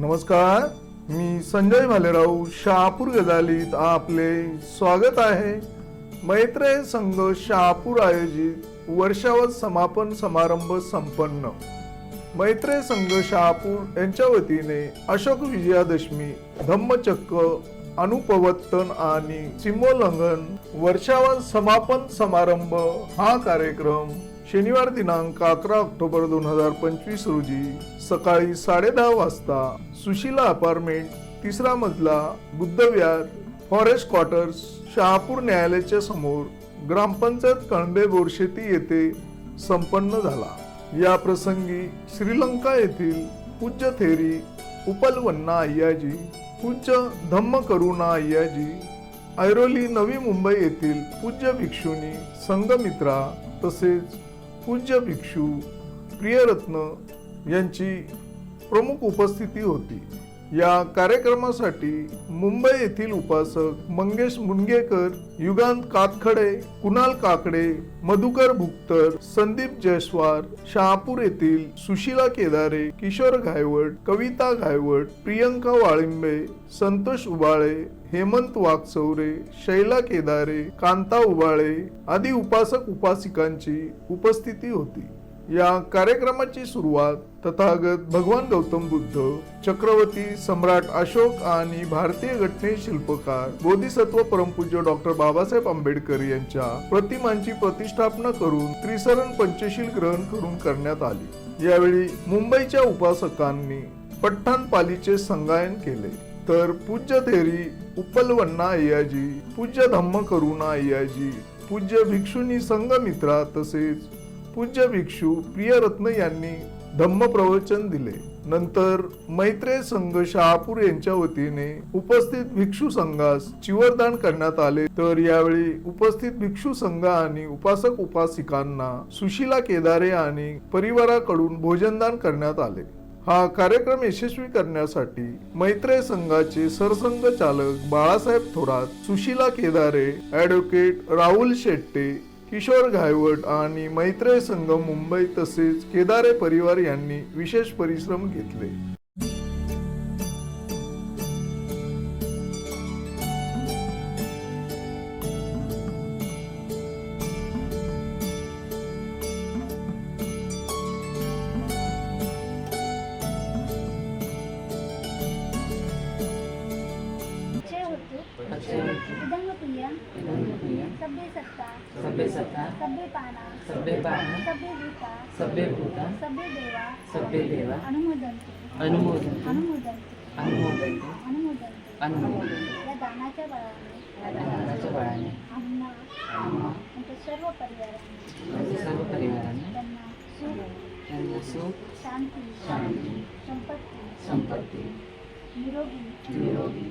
नमस्कार मी संजय भालेराव शहापूर गजालीत आपले स्वागत आहे. मैत्रेय संघ शहापूर आयोजित वर्षावत समापन समारंभ संपन्न. मैत्रेय संघ शहापूर यांच्या वतीने अशोक विजयादशमी धम्मचक्क अनुपवत्तन आणि सिमोल्लंघन वर्षावन समापन समारंभ हा कार्यक्रम शनिवार दिनांक अकरा ऑक्टोबर दोन हजार पंचवीस रोजी सकाळी साडेदहा वाजता सुशीला अपार्टमेंट तिसरा मजला बुद्धविहार फॉरेस्ट क्वार्टर्स शहापूर न्यायालयाच्या समोर ग्रामपंचायत कळंबे बोरशेती येथे संपन्न झाला. या प्रसंगी श्रीलंका येथील पूज्य थेरी उपलवन्ना अय्याजी पूज्य धम्म करुणा अय्याजी ऐरोली नवी मुंबई येथील पूज्य भिक्षुनी संघमित्रा तसेच पूज्य भिक्षू प्रियरत्न यांची प्रमुख उपस्थिती होती. या कार्यक्रमासाठी मुंबई येथील उपासक मंगेश मुणगेकर युगांत कातखडे कुणाल काकडे मधुकर भुक्तर संदीप जयस्वार शहापूर येथील सुशीला केदारे किशोर घायवट कविता घायवट प्रियंका वाळिंबे संतोष उबाळे हेमंत वाघचौरे शैला केदारे कांता उबाळे आदी उपासक उपासिकांची उपस्थिती होती. या कार्यक्रमाची सुरुवात तथागत भगवान गौतम बुद्ध चक्रवर्ती सम्राट अशोक आणि भारतीय घटने शिल्पकार बोधिसत्व परमपूज्य डॉक्टर बाबासाहेब आंबेडकर यांच्या प्रतिमांची प्रतिष्ठापना करून त्रिसरण पंचशील ग्रहण करून करण्यात आली. यावेळी मुंबईच्या उपासकांनी पठ्ठाण पालीचे संगायन केले. तर पूज्य थेरी उपलवन्ना अय्याजी पूज्य धम्म करुणा अय्याजी पूज्य भिक्षुनी संघमित्रा तसेच पूज्य भिक्षू प्रियरत्न यांनी धम्म प्रवचन दिले. नंतर मैत्रेय संघ शहापूर यांच्या वतीने उपस्थित भिक्षू संघास चिवरदान करण्यात आले. तर यावेळी उपस्थित भिक्षू संघ आणि उपासक उपासिकांना सुशीला केदारे आणि परिवाराकडून भोजनदान करण्यात आले. हा कार्यक्रम यशस्वी करण्यासाठी मैत्रेय संघाचे सरसंघ चालक बाळासाहेब थोरात सुशीला केदारे ऍडव्होकेट राहुल शेट्टे किशोर घायवट आणि मैत्रेय संघ मुंबई तसेच केदारे परिवार यांनी विशेष परिश्रम घेतले. विदंगप्रिय विदंगप्रिय. सभ्य सत्ता सभ्य सत्ता सभ्य पाना सभ्य पाना सभ्य भूता सभ्य भूता सभ्य देवा सभ्य देवा या दानाच्या बळाने दानाच्या बळाने आम्हा आम्हा परिवारांनी सर्व परिवारांना त्यांना सुख त्यांना सुख शांती शांती संपत्ती संपत्ती निरोगी निरोगी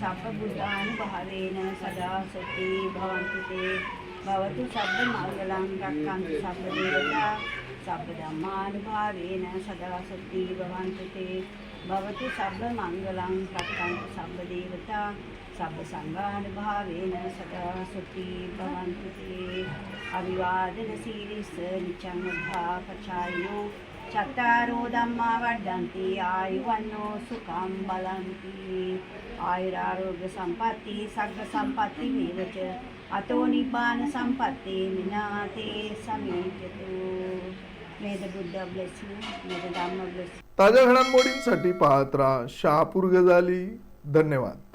සබ්බ බුද්ධානු භාවේන සදා සතේ භවන්තු තේ භවතු සබ්බ මංගලං රක්ඛන්තු සබ්බ දේවතා. සබ්බ ධම්මානු භාවේන සදා සතේ භවන්තු තේ භවතු සබ්බ මංගලං රක්ඛන්තු සබ්බ දේවතා. සබ්බ සංඝානු භාවේන සදා සතේ භවන්තු තේ අවිවාදන සීලිස නිචං භාපචායෝ अतो निब्बानसम्पत्ति विना ते समीप्यतु May the Buddha bless you. May the Dhamma bless you. ताज्या घडामोडींसाठी पाहत राहा. शहापूर गजाली. धन्यवाद.